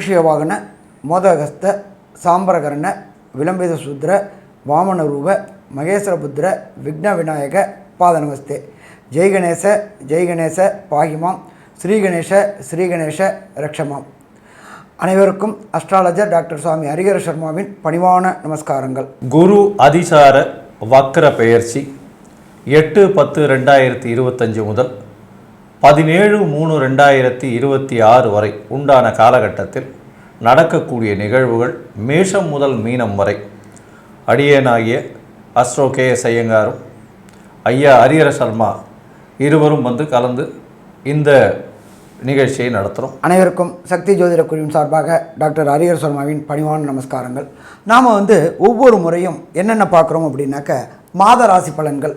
மூஷியவாகன மோதகஸ்த சாம்பரகரண விளம்பித சூத்ர வாமன ரூப மகேஸ்வரபுத்திர விக்ன விநாயக பாத ஜெய்கணேச ஜெய் கணேச ஜெய் கணேச பாகிமாம். ஸ்ரீகணேஷ ஸ்ரீகணேஷ ரக்ஷமாம். அனைவருக்கும் அஸ்ட்ராலஜர் டாக்டர் சுவாமி ஹரிகர சர்மாவின் பணிவான நமஸ்காரங்கள். குரு அதிசார வக்ர பெயர்ச்சி எட்டு பத்து ரெண்டாயிரத்தி இருபத்தஞ்சு முதல் பதினேழு மூணு ரெண்டாயிரத்தி இருபத்தி ஆறு வரை உண்டான காலகட்டத்தில் நடக்கக்கூடிய நிகழ்வுகள் மேஷம் முதல் மீனம் வரை. அடியேனாகிய அஸ்ரோ கே எஸ் ஐயங்காரும் ஐயா ஹரிஹர சர்மா இருவரும் வந்து கலந்து இந்த நிகழ்ச்சியை நடத்துகிறோம் அனைவருக்கும் சக்தி ஜோதிட குழுவின் சார்பாக டாக்டர் ஹரிஹர் சர்மாவின் பணிவான நமஸ்காரங்கள். நாம் வந்து ஒவ்வொரு முறையும் என்னென்ன பார்க்குறோம் அப்படின்னாக்க மாத ராசி பலன்கள்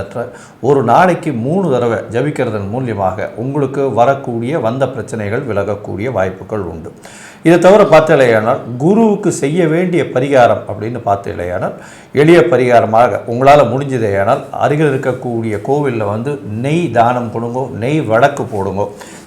மந்திரத்தை ஒரு நாளைக்கு மூணு தடவை ஜபிக்கிறதன் மூலியமாக உங்களுக்கு வரக்கூடிய வந்த பிரச்சனைகள் விலகக்கூடிய வாய்ப்புகள் உண்டு. இதை தவிர பார்த்தலையானால் குருவுக்கு செய்ய வேண்டிய பரிகாரம் அப்படின்னு பார்த்தலையானால் எளிய பரிகாரமாக உங்களால் முடிஞ்சதேயானால் அருகில் இருக்கக்கூடிய கோவிலில் வந்து நெய் தானம் கொடுங்கோ நெய் வழக்கு போடுங்கோ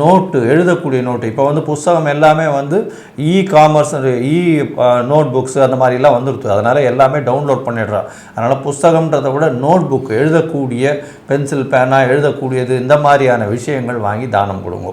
நோட்டு எழுதக்கூடிய நோட்டு. இப்போ வந்து புஸ்தகம் எல்லாமே வந்து e commerce e note books அந்த மாதிரிலாம் வந்துருது. அதனால் எல்லாமே டவுன்லோட் பண்ணிடுறான் அதனால் புஸ்தகம்ன்றதை விட நோட் புக் எழுதக்கூடிய பென்சில் பேனா எழுதக்கூடியது இந்த மாதிரியான விஷயங்கள் வாங்கி தானம் கொடுங்க.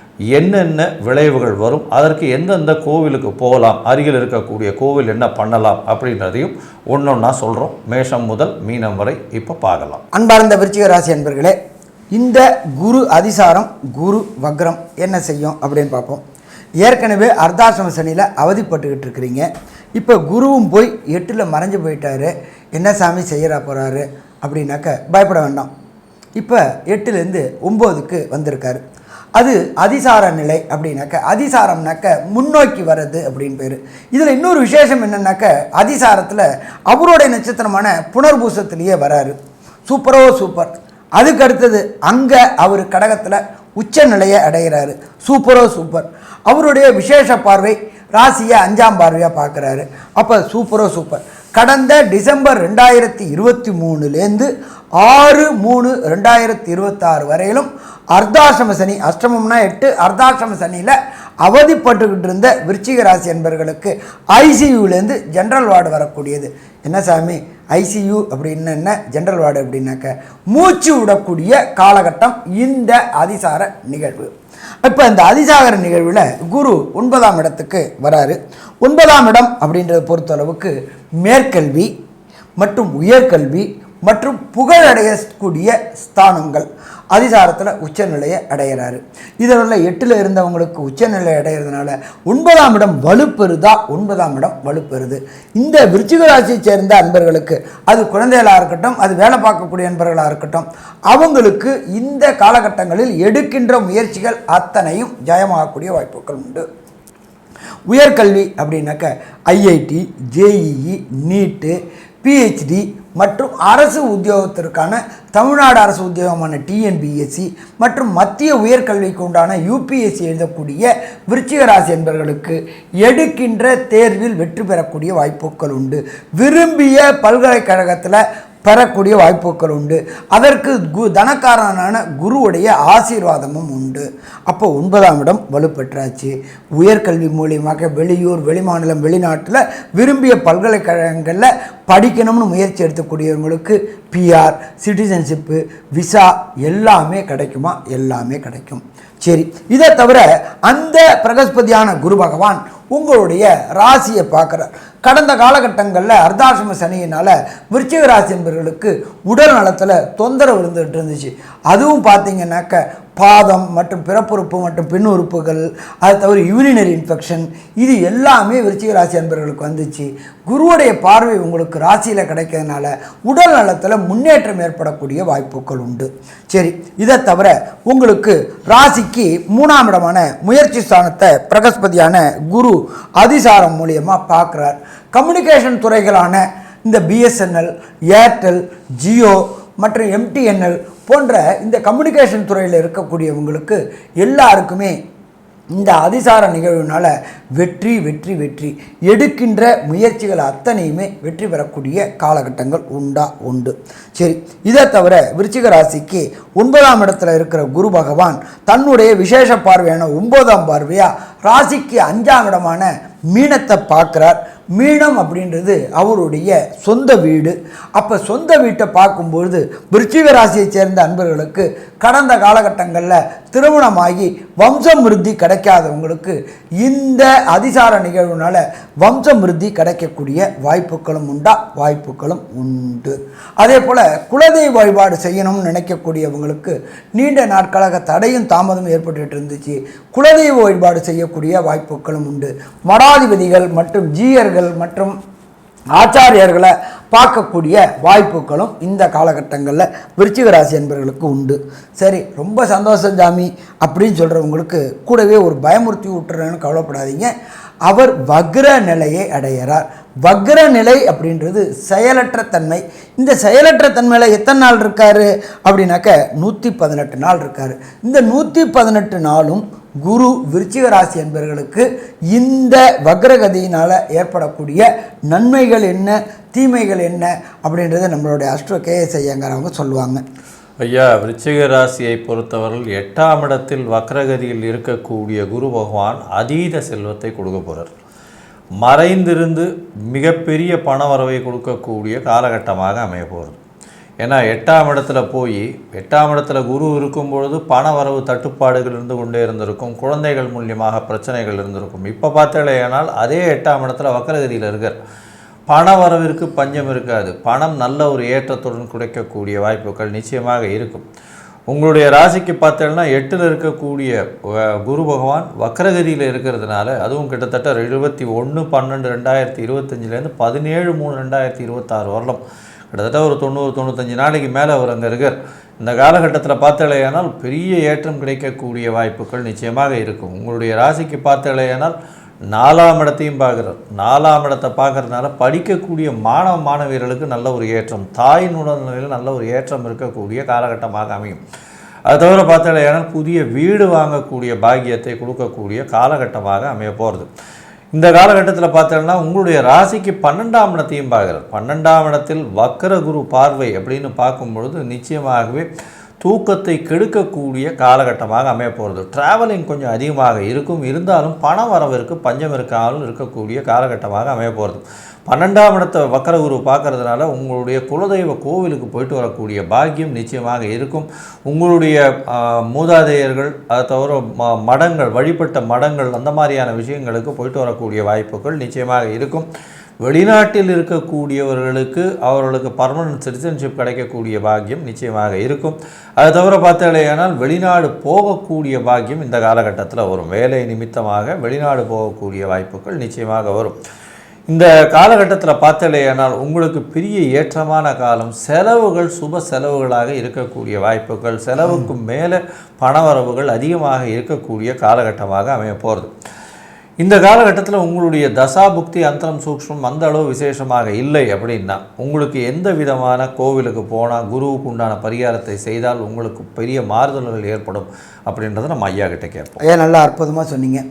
என்னென்ன விளைவுகள் வரும் அதற்கு எந்தெந்த கோவிலுக்கு போகலாம் அருகில் இருக்கக்கூடிய கோவில் என்ன பண்ணலாம் அப்படின்றதையும் ஒன்றொன்னா சொல்கிறோம் மேஷம் முதல் மீனம் வரை இப்போ பார்க்கலாம். அன்பார்ந்த விருச்சிக ராசி அன்பர்களே இந்த குரு அதிசாரம் குரு வக்ரம் என்ன செய்யும் அப்படின்னு பார்ப்போம். ஏற்கனவே அர்த்தாசிரம சனியில் அவதிப்பட்டுக்கிட்டு இருக்கிறீங்க. இப்போ குருவும் போய் எட்டில் மறைஞ்சு போயிட்டாரு. என்ன சாமி செய்கிறா போகிறாரு அப்படின்னாக்க பயப்பட வேண்டாம். இப்போ எட்டுலேருந்து ஒம்போதுக்கு வந்திருக்காரு. அது அதிசார நிலை அப்படின்னாக்க அதிசாரம்னாக்க முன்னோக்கி வர்றது அப்படின்னு பேர். இதில் இன்னொரு விசேஷம் என்னன்னாக்க அதிசாரத்தில் அவருடைய நட்சத்திரமான புனர்பூசத்திலேயே வராரு. சூப்பரோ சூப்பர். அதுக்கு அடுத்தது அங்கே அவர் கடகத்தில் உச்ச நிலையை அடைகிறாரு சூப்பரோ சூப்பர். அவருடைய விசேஷ பார்வை ராசியை அஞ்சாம் பார்வையாக பார்க்குறாரு. அப்போ சூப்பரோ சூப்பர். கடந்த டிசம்பர் ரெண்டாயிரத்தி இருபத்தி மூணுலேருந்து ஆறு மூணு ரெண்டாயிரத்தி இருபத்தாறு வரையிலும் அர்த்தாசிரம சனி அஷ்டமம்னா எட்டு அர்த்தாசிரம சனியில் அவதிப்பட்டுக்கிட்டு இருந்த விருச்சிக ராசி என்பவர்களுக்கு ஐசியூலேருந்து ஜென்ரல் வார்டு வரக்கூடியது. என்ன சாமி? ஐசியூ அப்படின்னு என்ன? ஜென்ரல் வார்டு அப்படின்னாக்க மூச்சு விடக்கூடிய காலகட்டம் இந்த அதிசார நிகழ்வு. இப்போ இந்த அதிசாகர நிகழ்வில் குரு ஒன்பதாம் இடத்துக்கு வராரு. ஒன்பதாம் இடம் அப்படின்றத பொறுத்தளவுக்கு மேற்கல்வி மற்றும் உயர்கல்வி மற்றும் புகழடையக்கூடிய ஸ்தானங்கள். அதிசாரத்தில் உச்சநிலையை அடையிறாரு. இதில் எட்டில் இருந்தவங்களுக்கு உச்சநிலை அடைகிறதுனால ஒன்பதாம் இடம் வலுப்பெறுதா? ஒன்பதாம் இடம் வலுப்பெறுது. இந்த விருச்சிக ராசியை சேர்ந்த அன்பர்களுக்கு அது குழந்தைகளாக இருக்கட்டும் அது வேலை பார்க்கக்கூடிய அன்பர்களாக இருக்கட்டும் அவங்களுக்கு இந்த காலகட்டங்களில் எடுக்கின்ற முயற்சிகள் அத்தனையும் ஜெயமாகக்கூடிய வாய்ப்புகள் உண்டு. உயர்கல்வி அப்படின்னாக்க ஐஐடி ஜேஇஇ நீட்டு பிஹெச்டி மற்றும் அரசு உத்தியோகத்திற்கான தமிழ்நாடு அரசு உத்தியோகமான டிஎன்பிஎஸ்சி மற்றும் மத்திய உயர்கல்விக்கு உண்டான யூபிஎஸ்சி எழுதக்கூடிய விருச்சிக ராசி என்பவர்களுக்கு எடுக்கின்ற தேர்வில் வெற்றி பெறக்கூடிய வாய்ப்புகள் உண்டு. விரும்பிய பல்கலைக்கழகத்தில் பெறக்கூடிய வாய்ப்புகள் உண்டு. அதற்கு கு தனக்காரனான குருவுடைய ஆசீர்வாதமும் உண்டு. அப்போ ஒன்பதாம் இடம் வலுப்பெற்றாச்சு. உயர்கல்வி மூலியமாக வெளியூர் வெளிமாநிலம் வெளிநாட்டில் விரும்பிய பல்கலைக்கழகங்களில் படிக்கணும்னு முயற்சி எடுத்துக்கூடியவங்களுக்கு பிஆர் சிட்டிசன்ஷிப்பு விசா எல்லாமே கிடைக்குமா? எல்லாமே கிடைக்கும். சரி இதை தவிர அந்த பிரகஸ்பதியான குரு பகவான் உங்களுடைய ராசியை பார்க்குறார். கடந்த காலகட்டங்களில் அர்த்தாசிரம சனியினால் விருச்சிக ராசி என்பவர்களுக்கு உடல் நலத்தில் தொந்தரவு இருந்துகிட்டு இருந்துச்சு. அதுவும் பார்த்தீங்கன்னாக்க பாதம் மற்றும் பிறப்புறுப்பு மற்றும் பெண் உறுப்புகள் அது தவிர யூரினரி இன்ஃபெக்ஷன் இது எல்லாமே விருச்சிக ராசி அன்பர்களுக்கு வந்துச்சு. குருவுடைய பார்வை உங்களுக்கு ராசியில் கிடைக்கிறதுனால உடல் நலத்தில் முன்னேற்றம் ஏற்படக்கூடிய வாய்ப்புகள் உண்டு. சரி இதை தவிர உங்களுக்கு ராசிக்கு மூணாம் இடமான முயற்சி ஸ்தானத்தை பிரகஸ்பதியான குரு அதிசாரம் மூலியமாக பார்க்குறார். கம்யூனிகேஷன் துறைகளான இந்த பிஎஸ்என்எல் ஏர்டெல் ஜியோ மற்றும் எம்டிஎன்எல் போன்ற இந்த கம்யூனிகேஷன் துறையில் இருக்கக்கூடியவங்களுக்கு எல்லாருக்குமே இந்த அதிசார நிகழ்வுனால் வெற்றி வெற்றி வெற்றி எடுக்கின்ற முயற்சிகள் அத்தனையுமே வெற்றி பெறக்கூடிய காலகட்டங்கள் உண்டா? உண்டு. சரி இதை தவிர விருச்சிக ராசிக்கு ஒன்பதாம் இடத்துல இருக்கிற குரு பகவான் தன்னுடைய விசேஷ பார்வையான ஒன்பதாம் பார்வையாக ராசிக்கு அஞ்சாம் இடமான மீனத்தை பார்க்குறார். மீனம் அப்படின்றது அவருடைய சொந்த வீடு. அப்போ சொந்த வீட்டை பார்க்கும்பொழுது விருச்சிக ராசியை சேர்ந்த அன்பர்களுக்கு கடந்த காலகட்டங்களில் திருமணமாகி வம்சமிருத்தி கிடைக்காதவங்களுக்கு இந்த அதிசார நிகழ்வுனால வம்சமிருத்தி கிடைக்கக்கூடிய வாய்ப்புகளும் உண்டா? வாய்ப்புகளும் உண்டு. அதே போல் குலதெய்வ வழிபாடு செய்யணும்னு நினைக்கக்கூடியவங்களுக்கு நீண்ட நாட்களாக தடையும் தாமதம் ஏற்பட்டு இருந்துச்சு. குலதெய்வ வழிபாடு செய்ய செய்யக்கூடிய வாய்ப்புகளும் உண்டு. மடாதிபதிகள் மற்றும் ஜீயர்கள் மற்றும் ஆச்சாரியர்களை பார்க்கக்கூடிய வாய்ப்புகளும் இந்த காலகட்டங்களில் விருச்சிக ராசி என்பவர்களுக்கு உண்டு. சரி ரொம்ப சந்தோஷம் ஜாமி அப்படின்னு சொல்கிறவங்களுக்கு கூடவே ஒரு பயமுறுத்தி விட்டுறேன்னு கவலைப்படாதீங்க. அவர் வக்ர நிலையை அடையிறார் வக்ர நிலை அப்படின்றது செயலற்ற தன்மை. இந்த செயலற்ற தன்மையில் எத்தனை நாள் இருக்கார்? அப்படின்னாக்க நூற்றி பதினெட்டு நாள் இருக்கார். இந்த நூற்றி பதினெட்டு நாளும் குரு விருச்சிக ராசி என்பவர்களுக்கு இந்த வக்ரகதியினால் ஏற்படக்கூடிய நன்மைகள் என்ன தீமைகள் என்ன அப்படின்றத நம்மளுடைய அஸ்ட்ரோ கேஎஸ் ஐயங்காரவங்க சொல்லுவாங்க. ஐயா விருச்சிக ராசியை பொறுத்தவரையில் எட்டாம் இடத்தில் வக்ரகதியில் இருக்கக்கூடிய குரு பகவான் அதீத செல்வத்தை கொடுக்க போகிறார் மறைந்திருந்து மிகப்பெரிய பண வரவை கொடுக்கக்கூடிய காலகட்டமாக அமைய போகிறது ஏன்னா எட்டாம் இடத்துல போய் எட்டாம் இடத்துல குரு இருக்கும் பொழுது பண வரவு தட்டுப்பாடுகள் இருந்து கொண்டே இருந்திருக்கும். குழந்தைகள் மூலியமாக பிரச்சனைகள் இருந்திருக்கும். இப்போ பார்த்தேனால் அதே எட்டாம் இடத்துல வக்கரகிரியில் இருக்கார். பண வரவிற்கு பஞ்சம் இருக்காது. பணம் நல்ல ஒரு ஏற்றத்துடன் கிடைக்கக்கூடிய வாய்ப்புகள் நிச்சயமாக இருக்கும். உங்களுடைய ராசிக்கு பார்த்தேன்னா எட்டில் இருக்கக்கூடிய குரு பகவான் வக்ரகதியில் இருக்கிறதுனால அதுவும் கிட்டத்தட்ட இருபத்தி ஒன்று பன்னெண்டு ரெண்டாயிரத்தி இருபத்தஞ்சிலேருந்து பதினேழு மூணு ரெண்டாயிரத்தி இருபத்தாறு வரலாம் கிட்டத்தட்ட ஒரு தொண்ணூறு தொண்ணூத்தஞ்சு நாளைக்கு மேலே அவர் அங்கே இருக்கார். இந்த காலகட்டத்தில் பார்த்தலையானால் பெரிய ஏற்றம் கிடைக்கக்கூடிய வாய்ப்புகள் நிச்சயமாக இருக்கும். உங்களுடைய ராசிக்கு பார்த்தலையானால் நாலாம் இடத்தையும் பார்க்குறார். நாலாம் இடத்தை பார்க்கறதுனால படிக்கக்கூடிய மாணவ மாணவியர்களுக்கு நல்ல ஒரு ஏற்றம் தாயின் உடல்நிலையில் நல்ல ஒரு ஏற்றம் இருக்கக்கூடிய காலகட்டமாக அமையும். அது தவிர பார்த்தலையானால் புதிய வீடு வாங்கக்கூடிய பாக்கியத்தை கொடுக்கக்கூடிய காலகட்டமாக அமைய போகிறது இந்த காலகட்டத்தில் பார்த்தோம்னா உங்களுடைய ராசிக்கு பன்னெண்டாம் இடத்தையும் பார்க்குறார். பன்னெண்டாம் இடத்தில் வக்கர குரு பார்வை அப்படின்னு பார்க்கும் பொழுது நிச்சயமாகவே தூக்கத்தை கெடுக்கக்கூடிய காலகட்டமாக அமைய போகிறது ட்ராவலிங் கொஞ்சம் அதிகமாக இருக்கும். இருந்தாலும் பண வரவிற்கு பஞ்சம் இருக்காமல் இருக்கக்கூடிய காலகட்டமாக அமைய போகிறது பன்னெண்டாம் இடத்தை வக்கரகுரு பார்க்கறதுனால உங்களுடைய குலதெய்வ கோவிலுக்கு போயிட்டு வரக்கூடிய பாக்கியம் நிச்சயமாக இருக்கும். உங்களுடைய மூதாதையர்கள் அதை தவிர ம மடங்கள் வழிபட்ட மடங்கள் அந்த மாதிரியான விஷயங்களுக்கு போயிட்டு வரக்கூடிய வாய்ப்புகள் நிச்சயமாக இருக்கும். வெளிநாட்டில் இருக்கக்கூடியவர்களுக்கு அவர்களுக்கு பர்மனன்ட் சிட்டிசன்ஷிப் கிடைக்கக்கூடிய பாக்கியம் நிச்சயமாக இருக்கும். அது தவிர பார்த்தாலேயானால் வெளிநாடு போகக்கூடிய பாக்கியம் இந்த காலகட்டத்தில் வரும். வேலை நிமித்தமாக வெளிநாடு போகக்கூடிய வாய்ப்புகள் நிச்சயமாக வரும். இந்த காலகட்டத்தில் பார்த்தாலேயானால் உங்களுக்கு பெரிய ஏற்றமான காலம் செலவுகள் சுப செலவுகளாக இருக்கக்கூடிய வாய்ப்புகள் செலவுக்கு மேலே பணவரவுகள் அதிகமாக இருக்கக்கூடிய காலகட்டமாக அமைய போகிறது இந்த காலகட்டத்தில் உங்களுடைய தசா புக்தி அந்தரம் சூக்ஷ்மம் அந்த அளவு விசேஷமாக இல்லை அப்படின்னா உங்களுக்கு எந்த விதமான கோவிலுக்கு போனால் குருவுக்கு உண்டான பரிகாரத்தை செய்தால் உங்களுக்கு பெரிய மாறுதல்கள் ஏற்படும் அப்படின்றத நம்ம ஐயா கிட்ட கேட்போம். ஏன் நல்லா அற்புதமாக சொன்னீங்க.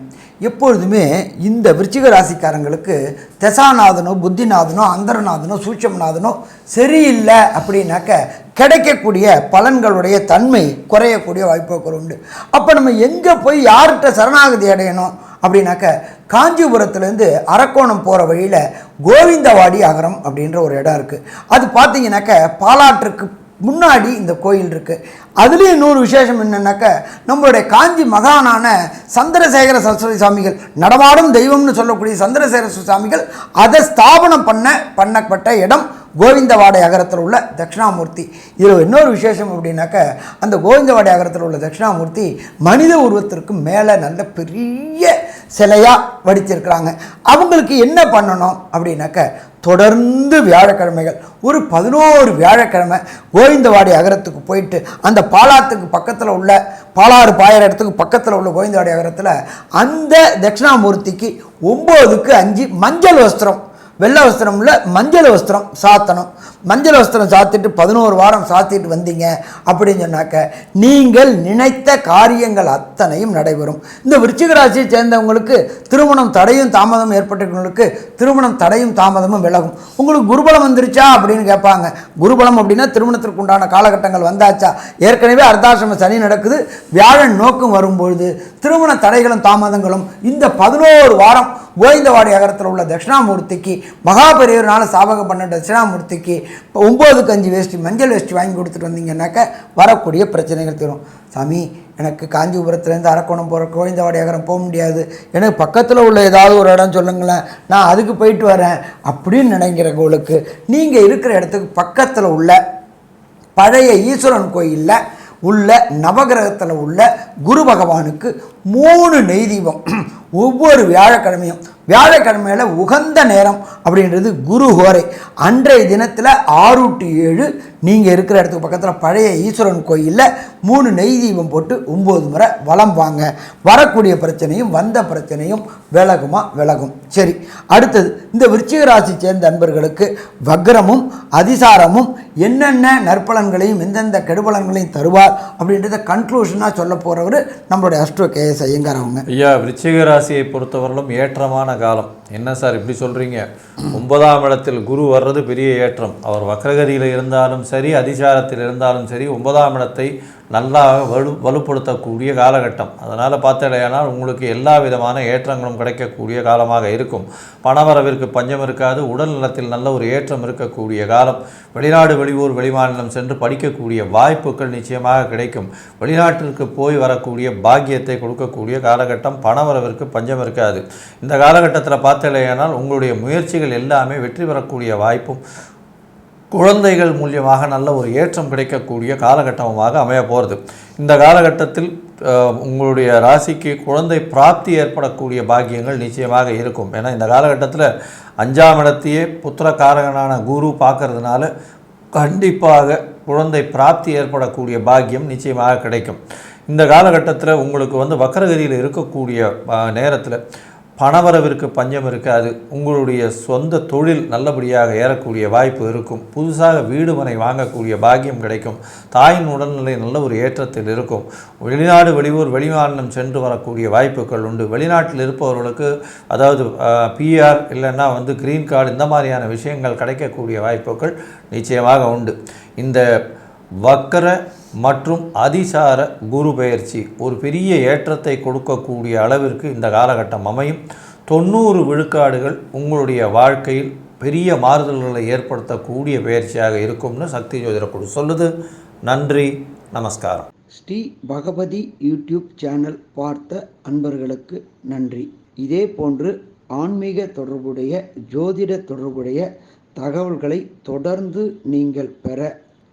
எப்பொழுதுமே இந்த விருச்சிக ராசிக்காரங்களுக்கு தெசாநாதனோ புத்திநாதனோ அந்தரநாதனோ சூட்சமநாதனோ சரியில்லை அப்படின்னாக்க கிடைக்கக்கூடிய பலன்களுடைய தன்மை குறையக்கூடிய வாய்ப்புகள் உண்டு. அப்போ நம்ம எங்கே போய் யார்கிட்ட சரணாகதி அடையணும்? அப்படின்னாக்க காஞ்சிபுரத்துலேருந்து அரக்கோணம் போகிற வழியில் கோவிந்தவாடி அகரம் அப்படின்ற ஒரு இடம் இருக்குது அது பார்த்தீங்கன்னாக்க பாலாற்றுக்கு முன்னாடி இந்த கோயில் இருக்குது அதுலேயும் இன்னொரு விசேஷம் என்னென்னாக்க நம்மளுடைய காஞ்சி மகானான சந்திரசேகர சரஸ்வதி சாமிகள் நடமாடும் தெய்வம்னு சொல்லக்கூடிய சந்திரசேகர சுவாமிகள் அதை ஸ்தாபனம் பண்ண பண்ணப்பட்ட இடம் கோவிந்தவாடை அகரத்தில் உள்ள தட்சிணாமூர்த்தி. இதில் இன்னொரு விசேஷம் அப்படின்னாக்க அந்த கோவிந்தவாடை அகரத்தில் உள்ள தட்சிணாமூர்த்தி மனித உருவத்திற்கு மேலே நல்ல பெரிய சிலையாக வடிச்சிருக்கிறாங்க அவங்களுக்கு என்ன பண்ணணும் அப்படின்னாக்க தொடர்ந்து வியாழக்கிழமைகள் ஒரு பதினோரு வியாழக்கிழமை கோவிந்தவாடி அகரத்துக்கு போயிட்டு அந்த பாலாத்துக்கு பக்கத்தில் உள்ள பாலாறு பாயிற இடத்துக்கு பக்கத்தில் உள்ள கோவிந்தவாடி அகரத்தில் அந்த தட்சிணாமூர்த்திக்கு ஒம்போதுக்கு அஞ்சு மஞ்சள் வஸ்திரம் வெள்ளை வஸ்திரம்ல மஞ்சள் வஸ்திரம் சாத்தணும். மஞ்சள் வஸ்திரம் சாத்திட்டு பதினோரு வாரம் சாத்திட்டு வந்தீங்க அப்படின்னு சொன்னாக்க நீங்கள் நினைத்த காரியங்கள் அத்தனையும் நடைபெறும். இந்த விருச்சிக ராசியை சேர்ந்தவங்களுக்கு திருமணம் தடையும் தாமதம் ஏற்பட்டவங்களுக்கு திருமணம் தடையும் தாமதமும் விலகும். உங்களுக்கு குருபலம் வந்துருச்சா அப்படின்னு கேட்பாங்க. குருபலம் அப்படின்னா திருமணத்திற்கு உண்டான காலகட்டங்கள் வந்தாச்சா? ஏற்கனவே அர்த்தாசிரம சனி நடக்குது. வியாழன் நோக்கம் வரும்பொழுது திருமண தடைகளும் தாமதங்களும் இந்த பதினோரு வாரம் கோவிந்தவாடி அகரத்தில் உள்ள தட்சிணாமூர்த்திக்கு மகாபெரியவரால் சாபகம் பண்ண தட்சிணாமூர்த்திக்கு இப்போ ஒம்பது கஞ்சி வேஷ்டி மஞ்சள் வேஷ்டி வாங்கி கொடுத்துட்டு வந்தீங்கன்னாக்க வரக்கூடிய பிரச்சனைகள் தரும். சாமி எனக்கு காஞ்சிபுரத்துலேருந்து அரக்கோணம் போகிற கோவிந்தவாடி அகரம் போக முடியாது. எனக்கு பக்கத்தில் உள்ள ஏதாவது ஒரு இடம் சொல்லுங்களேன். நான் அதுக்கு போயிட்டு வரேன் அப்படின்னு நினைக்கிறவங்களுக்கு நீங்கள் இருக்கிற இடத்துக்கு பக்கத்தில் உள்ள பழைய ஈஸ்வரன் கோயிலில் உள்ள நவகிரகத்தில் உள்ள குரு பகவானுக்கு மூணு நெய் தீபம் ஒவ்வொரு வியாழக்கிழமையும் வியாழக்கிழமையில் உகந்த நேரம் அப்படின்றது குரு ஹோரை. அன்றைய தினத்தில் ஆறு டு ஏழு நீங்கள் இருக்கிற இடத்துக்கு பக்கத்தில் பழைய ஈஸ்வரன் கோயிலில் மூணு நெய் தீபம் போட்டு ஒம்பது முறை வளம் வாங்க. வரக்கூடிய பிரச்சனையும் வந்த பிரச்சனையும் விலகுமா விலகும். சரி அடுத்தது இந்த விருச்சிக ராசி சேர்ந்த நண்பர்களுக்கு வக்ரமும் அதிசாரமும் என்னென்ன நற்பலன்களையும் எந்தெந்த கெடுபலன்களையும் தருவார் அப்படின்றத கன்க்ளூஷனாக சொல்ல போகிறவர் நம்மளுடைய அஸ்ட்ரோ கேஎஸ் ஐயங்கார் அவங்க. ஐயா விருச்சிக ராசியை பொறுத்தவரையிலும் ஏற்றமான காலம் என்ன சார் இப்படி சொல்கிறீங்க ஒன்பதாம் இடத்தில் குரு வர்றது பெரிய ஏற்றம். அவர் வக்ரகதியில் இருந்தாலும் சரி அதிசாரத்தில் இருந்தாலும் சரி ஒன்பதாம் இடத்தை நல்லா வலு வலுப்படுத்தக்கூடிய காலகட்டம். அதனால் பார்த்தடையானால் உங்களுக்கு எல்லா விதமான ஏற்றங்களும் கிடைக்கக்கூடிய காலமாக இருக்கும். பணவரவிற்கு பஞ்சம் இருக்காது உடல் நலத்தில் நல்ல ஒரு ஏற்றம் இருக்கக்கூடிய காலம். வெளிநாடு வெளியூர் வெளிமாநிலம் சென்று படிக்கக்கூடிய வாய்ப்புகள் நிச்சயமாக கிடைக்கும். வெளிநாட்டிற்கு போய் வரக்கூடிய பாக்கியத்தை கொடுக்கக்கூடிய காலகட்டம் பணவரவிற்கு பஞ்சம் இருக்காது. இந்த காலகட்டத்தில் பார்த்து பார்த்தலையானால் உங்களுடைய முயற்சிகள் எல்லாமே வெற்றி பெறக்கூடிய வாய்ப்பும் குழந்தைகள் மூலியமாக நல்ல ஒரு ஏற்றம் கிடைக்கக்கூடிய காலகட்டமாக அமைய போகிறது இந்த காலகட்டத்தில் உங்களுடைய ராசிக்கு குழந்தை பிராப்தி ஏற்படக்கூடிய பாக்கியங்கள் நிச்சயமாக இருக்கும். ஏன்னா இந்த காலகட்டத்தில் அஞ்சாம் இடத்தையே புத்திரகாரகனான குரு பார்க்கறதுனால கண்டிப்பாக குழந்தை பிராப்தி ஏற்படக்கூடிய பாக்கியம் நிச்சயமாக கிடைக்கும். இந்த காலகட்டத்தில் உங்களுக்கு வந்து வக்கரகதியில் இருக்கக்கூடிய நேரத்தில் பணவரவிற்கு பஞ்சம் இருக்காது. உங்களுடைய சொந்த தொழில் நல்லபடியாக ஏறக்கூடிய வாய்ப்பு இருக்கும். புதுசாக வீடு மனை வாங்கக்கூடிய பாக்கியம் கிடைக்கும். தாயின் உடல்நிலை நல்ல ஒரு ஏற்றத்தில் இருக்கும். வெளிநாடு வெளியூர் வெளிமாநிலம் சென்று வரக்கூடிய வாய்ப்புகள் உண்டு. வெளிநாட்டில் இருப்பவர்களுக்கு அதாவது பிஆர் இல்லைன்னா வந்து கிரீன் கார்டு இந்த மாதிரியான விஷயங்கள் கிடைக்கக்கூடிய வாய்ப்புகள் நிச்சயமாக உண்டு. இந்த வக்கர மற்றும் அதிசார குரு பெயர்ச்சி. ஒரு பெரிய ஏற்றத்தை கொடுக்கக்கூடிய அளவிற்கு இந்த காலகட்டம் அமையும். தொண்ணூறு விழுக்காடுகள் உங்களுடைய வாழ்க்கையில் பெரிய மாறுதல்களை ஏற்படுத்தக்கூடிய பயிற்சியாக இருக்கும்னு சக்தி ஜோதிட குழு சொல்லுது. நன்றி நமஸ்காரம். ஸ்ரீ பகவதி யூடியூப் சேனல் பார்த்த அன்பர்களுக்கு நன்றி. இதே போன்று ஆன்மீக தொடர்புடைய ஜோதிட தொடர்புடைய தகவல்களை தொடர்ந்து நீங்கள் பெற